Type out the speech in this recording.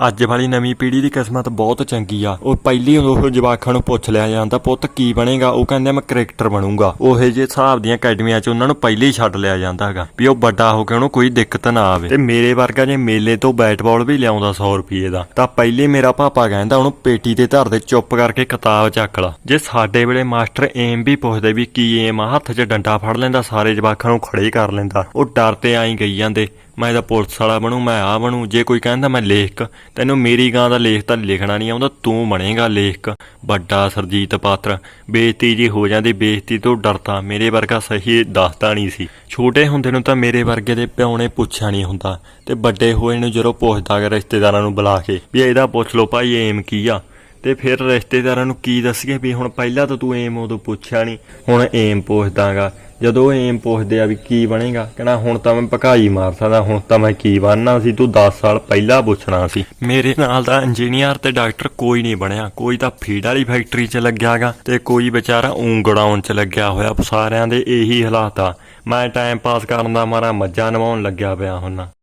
ਅੱਜ ਵਾਲੀ ਨਵੀਂ ਪੀੜ੍ਹੀ ਦੀ ਕਿਸਮਤ ਬਹੁਤ ਚੰਗੀ ਆ। ਉਹ ਪਹਿਲੀ ਉਹ ਜਵਾਕਾਂ ਨੂੰ ਪੁੱਛ ਲਿਆ ਜਾਂਦਾ ਪੁੱਤ ਕੀ ਬਣੇਗਾ, ਉਹ ਕਹਿੰਦੇ ਮੈਂ ਕ੍ਰਿਕਟਰ ਬਣੂੰਗਾ। ਉਹੇ ਜੇ ਹਿਸਾਬ ਦੀਆਂ ਅਕੈਡਮੀਆਂ 'ਚ ਉਹਨਾਂ ਨੂੰ ਪਹਿਲੇ ਹੀ ਛੱਡ ਲਿਆ ਜਾਂਦਾ ਹੈਗਾ ਵੀ ਉਹ ਵੱਡਾ ਹੋ ਕੇ ਉਹਨੂੰ ਕੋਈ ਦਿੱਕਤ ਨਾ ਆਵੇ। ਤੇ ਮੇਰੇ ਵਰਗਾ ਜੇ ਮੇਲੇ ਤੋਂ ਬੈਟ ਬਾਲ ਵੀ ਲਿਆਉਂਦਾ 100 ਰੁਪਏ ਦਾ, ਤਾਂ ਪਹਿਲੇ ਮੇਰਾ ਪਾਪਾ ਕਹਿੰਦਾ ਉਹਨੂੰ ਪੇਟੀ ਤੇ ਧਰ ਦੇ ਚੁੱਪ ਕਰਕੇ ਕਿਤਾਬ ਚੱਕ ਲਾ। ਜੇ ਸਾਡੇ ਵੇਲੇ ਮਾਸਟਰ ਏਮ ਵੀ ਪੁੱਛਦੇ ਵੀ ਕੀ ਏਮ ਆ, ਹੱਥ 'ਚ ਡੰਡਾ ਫੜ ਲੈਂਦਾ, ਸਾਰੇ ਜਵਾਕਾਂ ਨੂੰ ਖੜੇ ਕਰ ਲੈਂਦਾ। ਉਹ ਡਰ ਤੇ ਆਈ ਗਈ ਜਾਂਦੇ। ਮੈਂ ਤਾਂ ਪੁਲਿਸ ਵਾਲਾ ਬਣੂ, ਮੈਂ ਆ ਬਣੂ, ਜੇ ਕੋਈ ਕਹਿੰਦਾ ਮੈਂ ਲੇਖਕ, ਤੈਨੂੰ ਮੇਰੀ ਗਾਂ ਦਾ ਲੇਖ ਤਾਂ ਲਿਖਣਾ ਨਹੀਂ ਆਉਂਦਾ, ਤੂੰ ਬਣੇਗਾ ਲੇਖਕ। ਵੱਡਾ ਸਰਜੀਤ ਪਾਤਰ, ਬੇਇੱਜ਼ਤੀ ਜੀ ਹੋ ਜਾਂਦੀ, ਬੇਇੱਜ਼ਤੀ ਤੋਂ ਡਰਦਾ, ਮੇਰੇ ਵਰਗਾ ਸਹੀ ਦੱਸਦਾ ਨਹੀਂ ਸੀ। ਛੋਟੇ ਹੁੰਦੇ ਨੂੰ ਤਾਂ ਮੇਰੇ ਵਰਗੇ ਦੇ ਪਿਓ ਨੇ ਪੁੱਛਿਆ ਨਹੀਂ ਹੁੰਦਾ, ਤੇ ਵੱਡੇ ਹੋਏ ਨੂੰ ਜਦੋਂ ਪੁੱਛਦਾ ਗਾ ਰਿਸ਼ਤੇਦਾਰਾਂ ਨੂੰ ਬੁਲਾ ਕੇ, ਵੀ ਇਹਦਾ ਪੁੱਛ ਲਓ ਭਾਈ, ਏਮ ਕੀ ਆ? ਤੇ ਫਿਰ ਰਿਸ਼ਤੇਦਾਰਾਂ ਨੂੰ ਕੀ ਦੱਸੀਏ ਵੀ ਹੁਣ ਪਹਿਲਾਂ ਤਾਂ ਤੂੰ ਏਮ ਉਦੋਂ ਪੁੱਛਿਆ ਨਹੀਂ, ਹੁਣ ਏਮ ਪੁੱਛਦਾਗਾ ਜਦੋਂ ਏਮ ਪੁੱਛਦੇ ਆ ਵੀ ਕੀ ਬਣੇਗਾ, ਕਹਿੰਦਾ ਹੁਣ ਤਾਂ ਮੈਂ ਭਕਾਈ ਮਾਰ ਸਕਦਾ, ਹੁਣ ਤਾਂ ਮੈਂ ਕੀ ਬਣਨਾ ਸੀ, ਤੂੰ 10 ਸਾਲ ਪਹਿਲਾਂ ਪੁੱਛਣਾ ਸੀ। ਮੇਰੇ ਨਾਲ ਦਾ ਇੰਜੀਨੀਅਰ ਤੇ ਡਾਕਟਰ ਕੋਈ ਨਹੀਂ ਬਣਿਆ, ਕੋਈ ਤਾਂ ਫੀਡ ਵਾਲੀ ਫੈਕਟਰੀ 'ਚ ਲੱਗਿਆਗਾ ਤੇ ਕੋਈ ਵਿਚਾਰਾ ਉਂਗੜਾਉਣ 'ਚ ਲੱਗਿਆ ਹੋਇਆ, ਸਾਰਿਆਂ ਦੇ ਇਹੀ ਹਾਲਾਤ ਆ। ਮੈਂ ਟਾਈਮ ਪਾਸ ਕਰਨ ਦਾ ਮਾਰਾ ਮੱਝਾਂ ਨਵਾਉਣ ਲੱਗਿਆ ਪਿਆ ਹੁੰਨਾ।